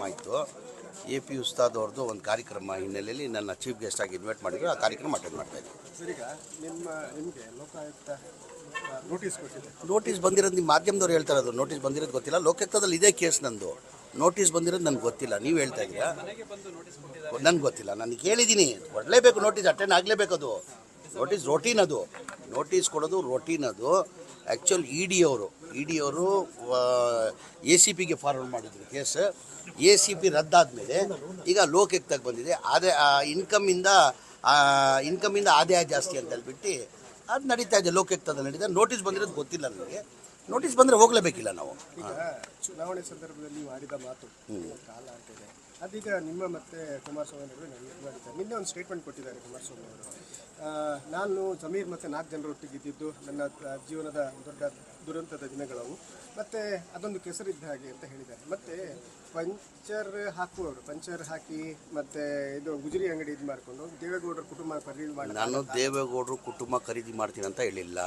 ಕಾರ್ಯಕ್ರಮ ಇತ್ತು A P Ustad ಅವ್ರದ್ದು ಒಂದು ಕಾರ್ಯಕ್ರಮ ಹಿನ್ನೆಲೆಯಲ್ಲಿ ನನ್ನ ಚೀಫ್ ಗೆಸ್ಟ್ ಆಗಿ ಇನ್ವೈಟ್ ಮಾಡಿದ್ರು. ಆ ಕಾರ್ಯಕ್ರಮ ಅಟೆಂಡ್ ಮಾಡ್ತಾ ಇದ್ದೆ ಸರ್ ಈಗ ನಿಮ್ಮ ನಿಮಗೆ ಲೋಕಾಯುಕ್ತ ನೋಟಿಸ್ ಕೊಟ್ಟಿದೆ. ನೋಟಿಸ್ ಬಂದಿರೋದು ನಿಮ್ಮ ಮಾಧ್ಯಮದವ್ರು ಹೇಳ್ತಾರೆ ಅದು. ನೋಟಿಸ್ ಬಂದಿರೋದು ಗೊತ್ತಿಲ್ಲ. ಲೋಕಾಯುಕ್ತದಲ್ಲಿ ಇದೇ ಕೇಸ್ ನಂದು. ನೋಟಿಸ್ ಬಂದಿರೋದು ನನಗೆ ಗೊತ್ತಿಲ್ಲ. ನೀವು ಹೇಳ್ತಾ ಇದ್ದೀರಾ ನನಗೆ ಗೊತ್ತಿಲ್ಲ. ನಾನು ಕೇಳಿದ್ದೀನಿ ಕೊಡಲೇಬೇಕು ನೋಟಿಸ್ ಅಟೆಂಡ್ ಆಗಲೇಬೇಕು ಅದು ನೋಟಿಸ್ ರೋಟೀನ್ ಅದು. ನೋಟಿಸ್ ಕೊಡೋದು ರೋಟೀನ್ ಅದು. ಆ್ಯಕ್ಚುಲ್ ಇ ಡಿ ಅವರು ಇ ಡಿ ಅವರು ಎ ಸಿ ಪಿಗೆ ಫಾರ್ವರ್ಡ್ ಮಾಡಿದ್ರು ಕೇಸ್ ಎ ಸಿ ಪಿ ರದ್ದಾದಮೇಲೆ ಈಗ ಲೋಕಯುಕ್ತಕ್ಕೆ ಬಂದಿದೆ. ಅದೇ ಇನ್ಕಮಿಂದ ಇನ್ಕಮಿಂದ ಆದಾಯ ಜಾಸ್ತಿ ಅಂತ ಹೇಳ್ಬಿಟ್ಟು ಅದು ನಡೀತಾ ಇದೆ ಲೋಕಾಯುಕ್ತದಲ್ಲಿ ನಡೀತಾ ನೋಟಿಸ್ ಬಂದಿರೋದು ಗೊತ್ತಿಲ್ಲ ನನಗೆ. ನೋಟಿಸ್ ಬಂದರೆ ಹೋಗಲೇಬೇಕಿಲ್ಲ ನಾವು. ಚುನಾವಣೆ ಸಂದರ್ಭದಲ್ಲಿ ಮಾಡಿದ ಆಡಿದ ಮಾತು ಕಾಲ ಅಂತಿದೆ ಅದೀಗ ನಿಮ್ಮ ಮತ್ತೆ ಕುಮಾರಸ್ವಾಮಿ ನಡುವೆ ನಡೀತಾರೆ ನಿನ್ನೆ ಒಂದು ಸ್ಟೇಟ್ಮೆಂಟ್ ಕೊಟ್ಟಿದ್ದಾರೆ ಕುಮಾರಸ್ವಾಮಿ ಅವರು. ನಾನು ಜಮೀರ್ ಮತ್ತು ನಾಲ್ಕು ಜನರೊಟ್ಟಿಗೆ ಇದ್ದಿದ್ದು ನನ್ನ ಜೀವನದ ದೊಡ್ಡ ದುರಂತದ ದಿನಗಳವು. ಮತ್ತು ಅದೊಂದು ಕೆಸರಿದ್ದ ಹಾಗೆ ಅಂತ ಹೇಳಿದ್ದಾರೆ. ಮತ್ತು ಪಂಚರ್ ಹಾಕುವವರು ಪಂಚರ್ ಹಾಕಿ ಮತ್ತು ಇದು ಗುಜರಿ ಅಂಗಡಿ ಇದು ಮಾಡಿಕೊಂಡು ದೇವೇಗೌಡರ ಕುಟುಂಬ ಖರೀದಿ ಮಾಡಿ ನಾನು ದೇವೇಗೌಡರು ಕುಟುಂಬ ಖರೀದಿ ಮಾಡ್ತೀನಿ ಅಂತ ಹೇಳಿಲ್ಲ.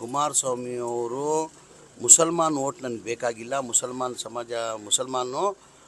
ಕುಮಾರಸ್ವಾಮಿ ಅವರು ಮುಸಲ್ಮಾನ್ ಓಟ್ ನನಗೆ ಬೇಕಾಗಿಲ್ಲ. ಮುಸಲ್ಮಾನ್ ಸಮಾಜ ಮುಸಲ್ಮಾನು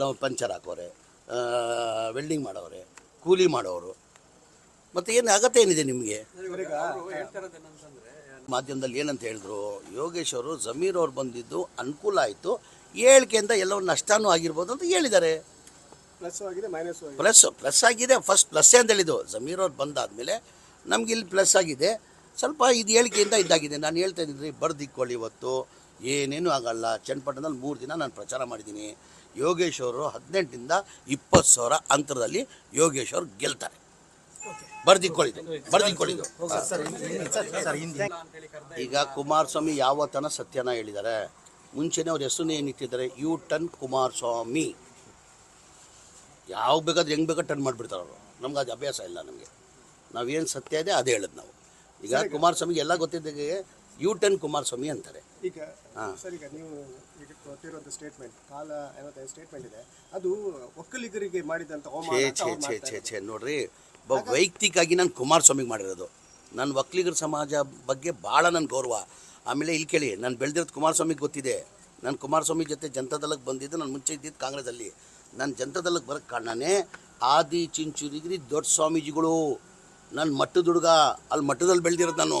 ನಾವು ಪಂಚರ್ ಹಾಕೋರೆ ವೆಲ್ಡಿಂಗ್ ಮಾಡೋರೆ ಕೂಲಿ ಮಾಡೋರು. ಮತ್ತು ಏನು ಅಗತ್ಯ ಏನಿದೆ ನಿಮಗೆ? ಮಾಧ್ಯಮದಲ್ಲಿ ಏನಂತ ಹೇಳಿದ್ರು ಯೋಗೇಶ್ ಅವರು ಜಮೀರ್ ಅವ್ರು ಬಂದಿದ್ದು ಅನುಕೂಲ ಆಯಿತು ಹೇಳಿಕೆಯಿಂದ ಎಲ್ಲವೂ ನಷ್ಟನೂ ಆಗಿರ್ಬೋದು ಅಂತ ಹೇಳಿದ್ದಾರೆ. ಪ್ಲಸ್ ಪ್ಲಸ್ ಆಗಿದೆ. ಫಸ್ಟ್ ಪ್ಲಸ್ ಅಂತ ಹೇಳಿದ್ದು. ಜಮೀರ್ ಅವ್ರು ಬಂದಾದಮೇಲೆ ನಮ್ಗೆ ಇಲ್ಲಿ ಪ್ಲಸ್ ಆಗಿದೆ. ಸ್ವಲ್ಪ ಇದು ಹೇಳಿಕೆಯಿಂದ ಇದಾಗಿದೆ. ನಾನು ಹೇಳ್ತಾ ಇದ್ದೀನಿ ಬರ್ದಿಕ್ಕೊಳ್ಳಿ ಇವತ್ತು. ಏನೇನು ಆಗಲ್ಲ. ಚನ್ನಪಟ್ಟಣದಲ್ಲಿ ಮೂರು ದಿನ ನಾನು ಪ್ರಚಾರ ಮಾಡಿದ್ದೀನಿ. ಯೋಗೇಶ್ ಅವರು ಹದಿನೆಂಟರಿಂದ ಇಪ್ಪತ್ತು ಸಾವಿರ ಅಂತರದಲ್ಲಿ ಯೋಗೇಶ್ ಅವರು ಗೆಲ್ತಾರೆ. ಬರ್ದಿಕ್ಕೊಳ್ಳಿದ್ದು ಬರ್ದಿಕ್ಕೊಳ್ಳಿದ್ದು ಈಗ ಕುಮಾರಸ್ವಾಮಿ ತನ ಸತ್ಯನ ಹೇಳಿದ್ದಾರೆ. ಮುಂಚೆನೇ ಅವ್ರ ಹೆಸರು ಏನಿಟ್ಟಿದ್ದಾರೆ? You ton Kumaraswamy. ಯಾವ ಬೇಕಾದ್ರೆ ಹೆಂಗೆ ಬೇಕಾದ್ರೆ ಟರ್ನ್ ಮಾಡಿಬಿಡ್ತಾರೆ ಅವರು. ನಮ್ಗೆ ಅದು ಅಭ್ಯಾಸ ಇಲ್ಲ ನಮಗೆ. ನಾವೇನು ಸತ್ಯ ಇದೆ ಅದೇ ಹೇಳೋದು ನಾವು. ಈಗ ಕುಮಾರಸ್ವಾಮಿಗೆ ಎಲ್ಲ ಗೊತ್ತಿದ್ದಾಗೆ ಯು ಟನ್ ಕುಮಾರಸ್ವಾಮಿ ಅಂತಾರೆ. ಈಗ ಸರ್ ಈಗ ನೀವು ಈಗ ಸ್ಟೇಟ್ಮೆಂಟ್ ಕಾಲ ಏನಂತ ಸ್ಟೇಟ್ಮೆಂಟ್ ಇದೆ. ಅದು ಒಕ್ಕಲಿಗರಿಗೆ ಮಾಡಿದಂತ ಛೇ ಛೇ ಛೇ ಛೇ ಛೇ ನೋಡ್ರಿ ಒಬ್ಬ ವೈಯಕ್ತಿಕವಾಗಿ ನಾನು ಕುಮಾರಸ್ವಾಮಿಗೆ ಮಾಡಿರೋದು. ನನ್ನ ಒಕ್ಕಲಿಗರ ಸಮಾಜ ಬಗ್ಗೆ ಭಾಳ ನನ್ನ ಗೌರವ. ಆಮೇಲೆ ಇಲ್ಲಿ ಕೇಳಿ ನಾನು ಬೆಳೆದಿರೋದು ಕುಮಾರಸ್ವಾಮಿಗೆ ಗೊತ್ತಿದೆ. ನಾನು ಕುಮಾರಸ್ವಾಮಿ ಜೊತೆ ಜನತಾದಳಕ್ಕೆ ಬಂದಿದ್ದು ನಾನು ಮುಂಚೆ ಇದ್ದಿದ್ದು ಕಾಂಗ್ರೆಸ್ಸಲ್ಲಿ. ನಾನು ಜನತಾದಳಕ್ಕೆ ಬರೋಕ್ಕೆ ಕಾರಣನೇ ಆದಿ ಚಿಂಚುರಿಗಿರಿ ದೊಡ್ಡ ಸ್ವಾಮೀಜಿಗಳು. ನನ್ನ ಮಟ್ಟದ ಹುಡುಗ ಅಲ್ಲಿ ಮಟ್ಟದಲ್ಲಿ ಬೆಳೆದಿರೋದು ನಾನು.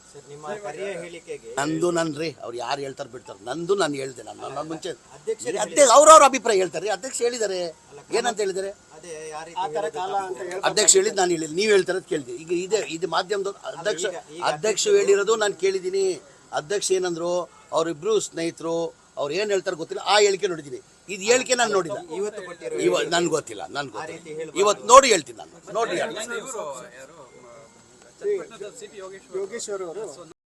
ನಂದು ನನ್ರಿ ಅವ್ರು ಯಾರು ಹೇಳ್ತಾರೆ ಬಿಡ್ತಾರೆ. ನಂದು ನಾನು ಹೇಳ್ದೆ ನಾನು ನನ್ನ ಮುಂಚೆ ಅಧ್ಯಕ್ಷ ಅವ್ರವ್ರ ಅಭಿಪ್ರಾಯ ಹೇಳ್ತಾರೆ. ಅಧ್ಯಕ್ಷ ಹೇಳಿದ್ದಾರೆ ಏನಂತ ಹೇಳಿದ್ದಾರೆ ಅದೇ ಆ ತರ ಕಾಲ ಅಂತ ಅಧ್ಯಕ್ಷ ಹೇಳಿದ್ ನಾನು ಹೇಳಿದ್ ನೀವು ಹೇಳ್ತಾರದ್ ಕೇಳಿದೆ. ಈಗ ಇದೆ ಇದು ಮಾಧ್ಯಮದ ಅಧ್ಯಕ್ಷ ಅಧ್ಯಕ್ಷ ಹೇಳಿರೋದು ನಾನು ಕೇಳಿದ್ದೀನಿ ಅಧ್ಯಕ್ಷ ಏನಂದ್ರು ಅವರಿಬ್ರು ಸ್ನೇಹಿತರು ಅವ್ರು ಏನು ಹೇಳ್ತಾರೆ ಗೊತ್ತಿಲ್ಲ. ಆ ಹೇಳಿಕೆ ನೋಡಿದ್ದೀನಿ ಇದು ಹೇಳಿಕೆ ನಾನು ನೋಡಿಲ್ಲ. ಇವತ್ತು ನನ್ಗೆ ಗೊತ್ತಿಲ್ಲ ನನ್ಗೆ ಗೊತ್ತಿಲ್ಲ. ಇವತ್ತು ನೋಡಿ ಹೇಳ್ತೀನಿ ನಾನು. ನೋಡಿ ಹೇಳ್ತೀನಿ ಯೋಗೇಶ್ವರ್ ಅವರು